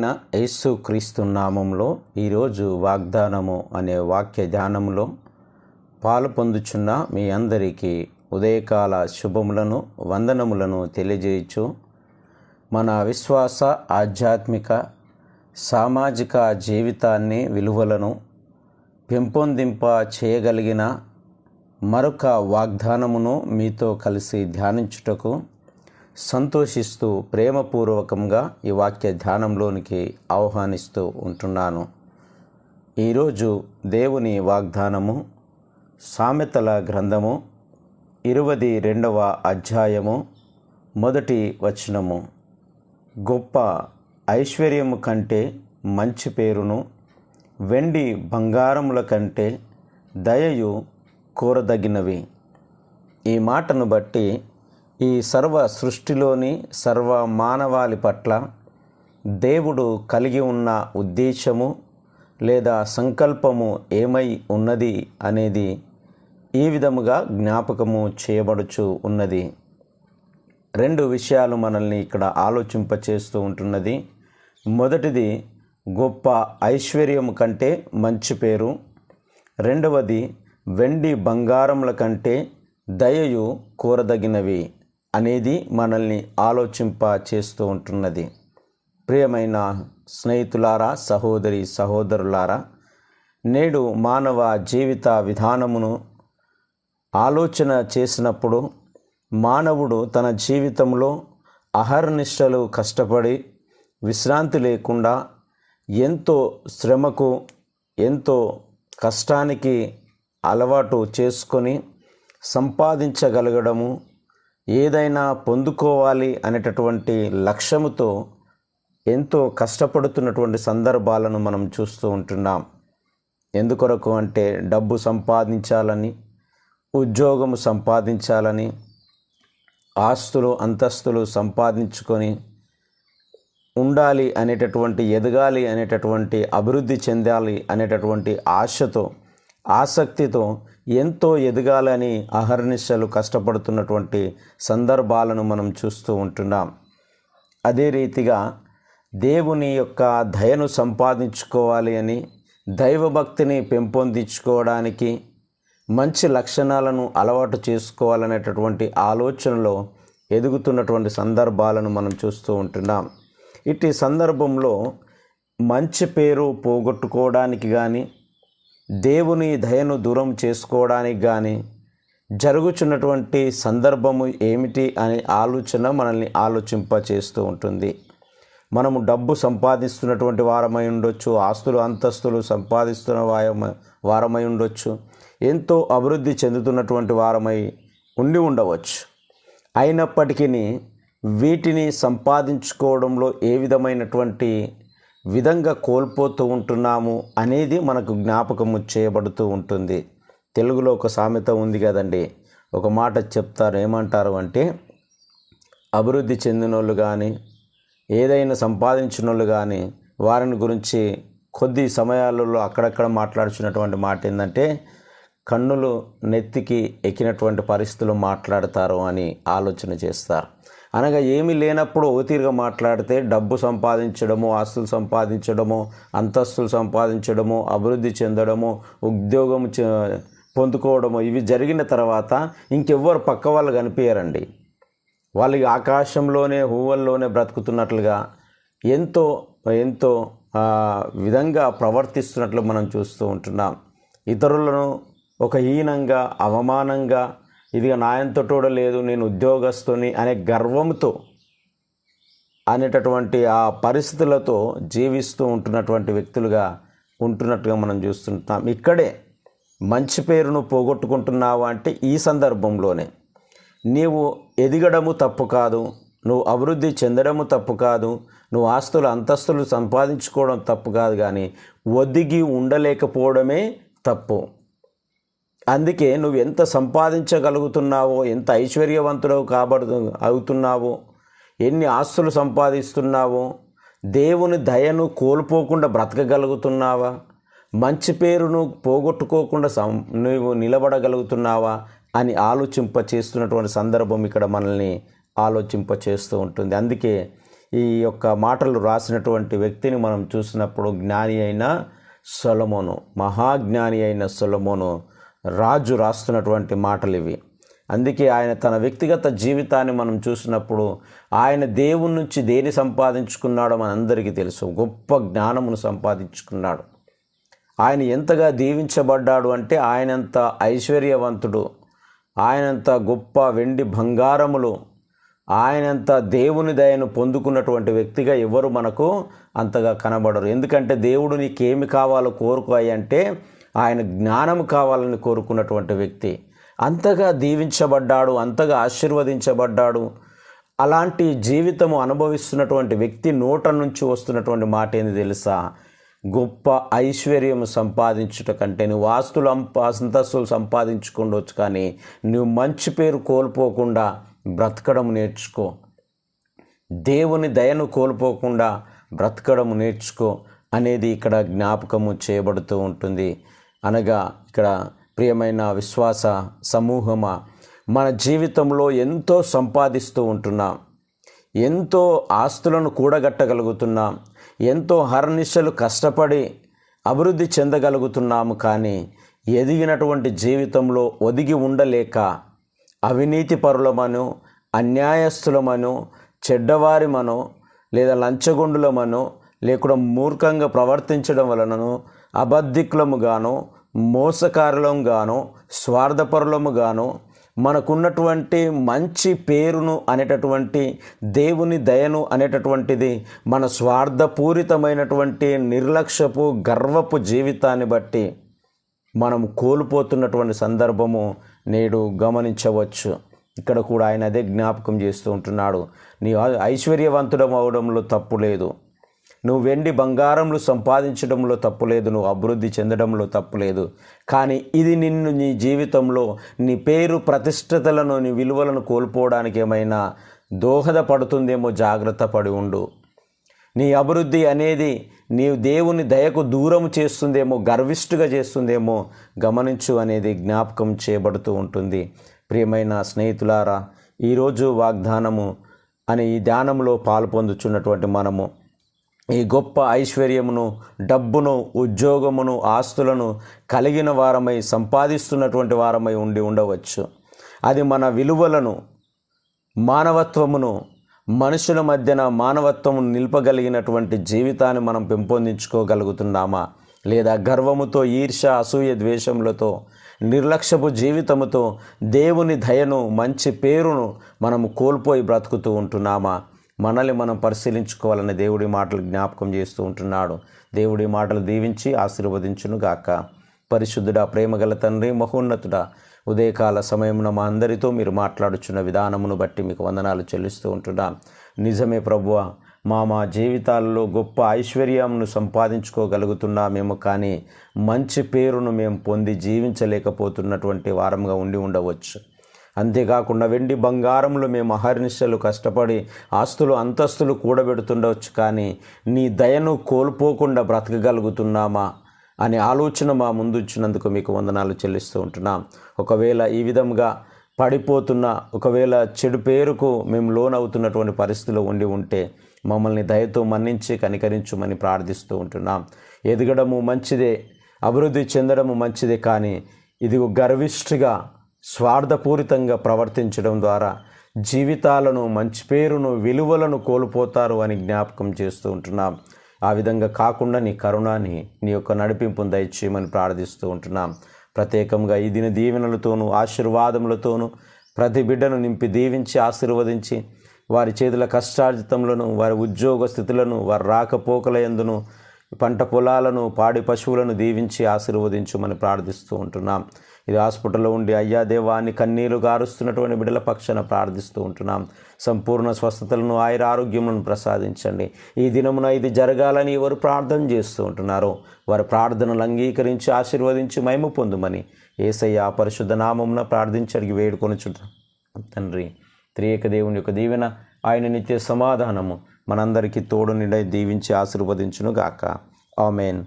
ప్రభువైన యేసు క్రీస్తు నామంలో ఈరోజు వాగ్దానము అనే వాక్య ధ్యానంలో పాలు పొందుచున్న మీ అందరికీ ఉదయకాల శుభములను వందనములను తెలియజేయచ్చు. మన విశ్వాస ఆధ్యాత్మిక సామాజిక జీవితాన్ని విలువలను పెంపొందింప చేయగలిగిన మరొక వాగ్దానమును మీతో కలిసి ధ్యానించుటకు సంతోషిస్తూ ప్రేమపూర్వకంగా ఈ వాక్య ధ్యానంలోనికి ఆహ్వానిస్తూ ఉంటున్నాను. ఈరోజు దేవుని వాగ్దానము సామెతల గ్రంథము ఇరువది రెండవ అధ్యాయము మొదటి వచనము. గొప్ప ఐశ్వర్యము కంటే మంచి పేరును వెండి బంగారముల కంటే దయయు కోరదగినవి. ఈ మాటను బట్టి ఈ సర్వ సృష్టిలోని సర్వ మానవాళి పట్ల దేవుడు కలిగి ఉన్న ఉద్దేశము లేదా సంకల్పము ఏమై ఉన్నది అనేది ఈ విధముగా జ్ఞాపకము చేయబడుచు ఉన్నది. రెండు విషయాలు మనల్ని ఇక్కడ ఆలోచింపచేస్తూ ఉంటున్నది. మొదటిది గొప్ప ఐశ్వర్యము కంటే మంచి పేరు. రెండవది వెండి బంగారముల కంటే దయయు కోరదగినవి. అనేది మనల్ని ఆలోచింప చేస్తూ ఉంటున్నది. ప్రియమైన స్నేహితులారా సహోదరి సహోదరులారా నేడు మానవ జీవిత విధానమును ఆలోచన చేసినప్పుడు మానవుడు తన జీవితంలో అహర్నిష్టలు కష్టపడి విశ్రాంతి లేకుండా ఎంతో శ్రమకు ఎంతో కష్టానికి అలవాటు చేసుకొని సంపాదించగలగడము ఏదైనా పొందుకోవాలి అనేటటువంటి లక్ష్యముతో ఎంతో కష్టపడుతున్నటువంటి సందర్భాలను మనం చూస్తూ ఉంటున్నాం. ఎందుకొరకు అంటే డబ్బు సంపాదించాలని ఉద్యోగము సంపాదించాలని ఆస్తులు అంతస్తులు సంపాదించుకొని ఉండాలి అనేటటువంటి ఎదగాలి అనేటటువంటి అభివృద్ధి చెందాలి అనేటటువంటి ఆశతో ఆసక్తితో ఎంతో ఎదగాలని అహర్నిశలు కష్టపడుతున్నటువంటి సందర్భాలను మనం చూస్తూ ఉంటున్నాం. అదే రీతిగా దేవుని యొక్క దయను సంపాదించుకోవాలి అని దైవభక్తిని పెంపొందించుకోవడానికి మంచి లక్షణాలను అలవాటు చేసుకోవాలనేటటువంటి ఆలోచనలో ఎదుగుతున్నటువంటి సందర్భాలను మనం చూస్తూ ఉంటున్నాం. ఇట్టి సందర్భంలో మంచి పేరు పోగొట్టుకోవడానికి కానీ దేవుని దయను దూరం చేసుకోవడానికి కానీ జరుగుచున్నటువంటి సందర్భము ఏమిటి అనే ఆలోచన మనల్ని ఆలోచింప చేస్తూ ఉంటుంది. మనము డబ్బు సంపాదిస్తున్నటువంటి వారమై ఉండొచ్చు ఆస్తులు అంతస్తులు సంపాదిస్తున్న వారమై వారమై ఉండొచ్చు ఎంతో అభివృద్ధి చెందుతున్నటువంటి వారమై ఉండి ఉండవచ్చు. అయినప్పటికీ వీటిని సంపాదించుకోవడంలో ఏ విధమైనటువంటి విధంగా కోల్పోతూ ఉంటున్నాము అనేది మనకు జ్ఞాపకము చేయబడుతూ ఉంటుంది. తెలుగులో ఒక సామెత ఉంది కదండి. ఒక మాట చెప్తారు ఏమంటారు అంటే అభివృద్ధి చెందిన వాళ్ళు కానీ ఏదైనా సంపాదించిన వాళ్ళు కానీ వారిని గురించి కొద్ది సమయాలలో అక్కడక్కడ మాట్లాడుచున్నటువంటి మాట ఏంటంటే కన్నులు నెత్తికి ఎక్కినటువంటి పరిస్థితులు మాట్లాడతారు అని ఆలోచన చేస్తారు. అనగా ఏమీ లేనప్పుడు ఓ తీరుగా మాట్లాడితే డబ్బు సంపాదించడము ఆస్తులు సంపాదించడము అంతస్తులు సంపాదించడము అభివృద్ధి చెందడము ఉద్యోగం పొందుకోవడము ఇవి జరిగిన తర్వాత ఇంకెవ్వరు పక్క వాళ్ళు కనిపించారండి వాళ్ళకి ఆకాశంలోనే హూవల్లోనే బ్రతుకుతున్నట్లుగా ఎంతో ఎంతో విధంగా ప్రవర్తిస్తున్నట్లు మనం చూస్తూ ఉంటున్నాం. ఇతరులను ఒక హీనంగా అవమానంగా ఇదిగా నాయంతటోడ లేదు నేను ఉద్యోగస్తుని అనే గర్వంతో అనేటటువంటి ఆ పరిస్థితులతో జీవిస్తూ ఉంటున్నటువంటి వ్యక్తులుగా ఉంటున్నట్టుగా మనం చూస్తుంటాం. ఇక్కడే మంచి పేరును పోగొట్టుకుంటున్నావు అంటే ఈ సందర్భంలోనే. నీవు ఎదగడము తప్పు కాదు నువ్వు అభివృద్ధి చెందడము తప్పు కాదు నువ్వు ఆస్తులు అంతస్తులు సంపాదించుకోవడం తప్పు కాదు కానీ ఒదిగి ఉండలేకపోవడమే తప్పు. అందుకే నువ్వు ఎంత సంపాదించగలుగుతున్నావో ఎంత ఐశ్వర్యవంతుడవు కాబడు అవుతున్నావో ఎన్ని ఆస్తులు సంపాదిస్తున్నావో దేవుని దయను కోల్పోకుండా బ్రతకగలుగుతున్నావా మంచి పేరును పోగొట్టుకోకుండా సం నువ్వు నిలబడగలుగుతున్నావా అని ఆలోచింప చేస్తున్నటువంటి సందర్భం ఇక్కడ మనల్ని ఆలోచింప చేస్తూ ఉంటుంది. అందుకే ఈ యొక్క మాటలు రాసినటువంటి వ్యక్తిని మనం చూసినప్పుడు జ్ఞాని అయిన సొలమోను మహాజ్ఞాని అయిన సొలమోను రాజు రాస్తున్నటువంటి మాటలు ఇవి. అందుకే ఆయన తన వ్యక్తిగత జీవితాన్ని మనం చూసినప్పుడు ఆయన దేవుని నుంచి దేని సంపాదించుకున్నాడో మనందరికీ తెలుసు. గొప్ప జ్ఞానమును సంపాదించుకున్నాడు. ఆయన ఎంతగా దీవించబడ్డాడు అంటే ఆయనంత ఐశ్వర్యవంతుడు ఆయనంత గొప్ప వెండి బంగారములు ఆయనంత దేవుని దయను పొందుకున్నటువంటి వ్యక్తిగా ఎవరు మనకు అంతగా కనబడరు. ఎందుకంటే దేవుడు నీకేమి కావాలో కోరుకోయి అంటే ఆయన జ్ఞానం కావాలని కోరుకున్నటువంటి వ్యక్తి అంతగా దీవించబడ్డాడు అంతగా ఆశీర్వదించబడ్డాడు. అలాంటి జీవితము అనుభవిస్తున్నటువంటి వ్యక్తి నోట నుంచి వస్తున్నటువంటి మాట ఏంది తెలుసా? గొప్ప ఐశ్వర్యం సంపాదించుట కంటే నువ్వు ఆస్తులు అంప అంతస్తులు సంపాదించుకుండొచ్చు కానీ నువ్వు మంచి పేరు కోల్పోకుండా బ్రతకడం నేర్చుకో. దేవుని దయను కోల్పోకుండా బ్రతకడం నేర్చుకో అనేది ఇక్కడ జ్ఞాపకము చేయబడుతూ ఉంటుంది. అనగా ఇక్కడ ప్రియమైన విశ్వాస సమూహమా మన జీవితంలో ఎంతో సంపాదిస్తూ ఉంటున్నాం. ఎంతో ఆస్తులను కూడగట్టగలుగుతున్నాం. ఎంతో హరనిశలు కష్టపడి అభివృద్ధి చెందగలుగుతున్నాము కానీ ఎదిగినటువంటి జీవితంలో ఒదిగి ఉండలేక అవినీతి పరులమను అన్యాయస్తులమను చెడ్డవారిమనో లేదా లంచగొండులమనో లేకుండా మూర్ఖంగా ప్రవర్తించడం వలనను అబద్ధికులముగాను మోసకారులంగాను స్వార్థపరులముగాను మనకున్నటువంటి మంచి పేరును అనేటటువంటి దేవుని దయను అనేటటువంటిది మన స్వార్థపూరితమైనటువంటి నిర్లక్ష్యపు గర్వపు జీవితాన్ని బట్టి మనం కోల్పోతున్నటువంటి సందర్భము నేడు గమనించవచ్చు. ఇక్కడ కూడా ఆయన అదే జ్ఞాపకం చేస్తూ ఉంటున్నాడు. నీ ఐశ్వర్యవంతుడం అవడంలో తప్పు లేదు. నువ్వు వెండి బంగారంలో సంపాదించడంలో తప్పులేదు నువ్వు అభివృద్ధి చెందడంలో తప్పులేదు కానీ ఇది నిన్ను నీ జీవితంలో నీ పేరు ప్రతిష్టతలను నీ విలువలను కోల్పోవడానికి ఏమైనా దోహదపడుతుందేమో జాగ్రత్త పడి ఉండు. నీ అభివృద్ధి అనేది నీవు దేవుని దయకు దూరం చేస్తుందేమో గర్విష్ఠుగా చేస్తుందేమో గమనించు అనేది జ్ఞాపకం చేయబడుతూ ఉంటుంది. ప్రియమైన స్నేహితులారా ఈరోజు వాగ్దానము అనే ఈ ధ్యానంలో పాల్పొందుచున్నటువంటి మనము ఈ గొప్ప ఐశ్వర్యమును డబ్బును ఉద్యోగమును ఆస్తులను కలిగిన వారమై సంపాదిస్తున్నటువంటి వారమై ఉండి ఉండవచ్చు. అది మన విలువలను మానవత్వమును మనుషుల మధ్యన మానవత్వము నిలపగలిగినటువంటి జీవితాన్ని మనం పెంపొందించుకోగలుగుతున్నామా? లేదా గర్వముతో ఈర్ష అసూయ ద్వేషములతో నిర్లక్ష్యపు జీవితముతో దేవుని దయను మంచి పేరును మనము కోల్పోయి బ్రతుకుతూ ఉంటున్నామా? మనల్ని మనం పరిశీలించుకోవాలని దేవుడి మాటలు జ్ఞాపకం చేస్తూ ఉంటున్నాడు. దేవుడి మాటలు దీవించి ఆశీర్వదించును గాక పరిశుద్ధుడా ప్రేమగల తండ్రి మహోన్నతుడా ఉదయకాల సమయమున మా అందరితో మీరు మాట్లాడుచున్న విధానమును బట్టి మీకు వందనాలు చెల్లిస్తూ ఉంటున్నాం. నిజమే ప్రభువ మా మా జీవితాల్లో గొప్ప ఐశ్వర్యంను సంపాదించుకోగలుగుతున్నామేమో కానీ మంచి పేరును మేము పొంది జీవించలేకపోతున్నటువంటి వారంగా ఉండి ఉండవచ్చు. అంతేకాకుండా వెండి బంగారంలో మేము అహర్నిశలు కష్టపడి ఆస్తులు అంతస్తులు కూడబెడుతుండవచ్చు కానీ నీ దయను కోల్పోకుండా బ్రతకగలుగుతున్నామా అనే ఆలోచన మా ముందుచ్చినందుకు మీకు వందనాలు చెల్లిస్తూ ఉంటున్నాం. ఒకవేళ ఈ విధంగా పడిపోతున్న ఒకవేళ చెడు పేరుకు మేము లోన్ అవుతున్నటువంటి పరిస్థితిలో ఉండి ఉంటే మమ్మల్ని దయతో మన్నించి కనికరించుమని ప్రార్థిస్తూ ఉంటున్నాం. ఎదగడము మంచిదే అభివృద్ధి చెందడము మంచిదే కానీ ఇది గర్విష్ఠిగా స్వార్థపూరితంగా ప్రవర్తించడం ద్వారా జీవితాలను మంచి పేరును విలువలను కోల్పోతారు అని జ్ఞాపకం చేస్తూ ఉంటున్నాం. ఆ విధంగా కాకుండా నీ కరుణాన్ని నీ యొక్క నడిపింపును దయచేయమని ప్రార్థిస్తూ ఉంటున్నాం. ప్రత్యేకంగా ఈ దిన దీవెనలతోనూ ఆశీర్వాదములతోనూ ప్రతి బిడ్డను నింపి దీవించి ఆశీర్వదించి వారి చేతుల కష్టార్జితములను వారి ఉద్యోగ స్థితులను వారి రాకపోకల ఎందును పంట పొలాలను పాడి పశువులను దీవించి ఆశీర్వదించమని ప్రార్థిస్తూ ఉంటున్నాం. ఇది హాస్పిటల్లో ఉండి అయ్యా దేవాన్ని కన్నీరు గారుస్తున్నటువంటి బిడ్డల పక్షాన ప్రార్థిస్తూ ఉంటున్నాం. సంపూర్ణ స్వస్థతలను ఆయుర ఆరోగ్యములను ప్రసాదించండి. ఈ దినమున ఇది జరగాలని ఎవరు ప్రార్థన చేస్తూ ఉంటున్నారో. వారి ప్రార్థనలు అంగీకరించి ఆశీర్వదించి మహిమ పొందుమని ఏసయ్య పరిశుద్ధ నామమున ప్రార్థించడికి వేడుకొని తండ్రి త్రియక దేవుని యొక్క దీవెన ఆయన నిత్య సమాధానము మనందరికీ తోడు నిండై దీవించి ఆశీర్వదించును గాక ఆమెన్.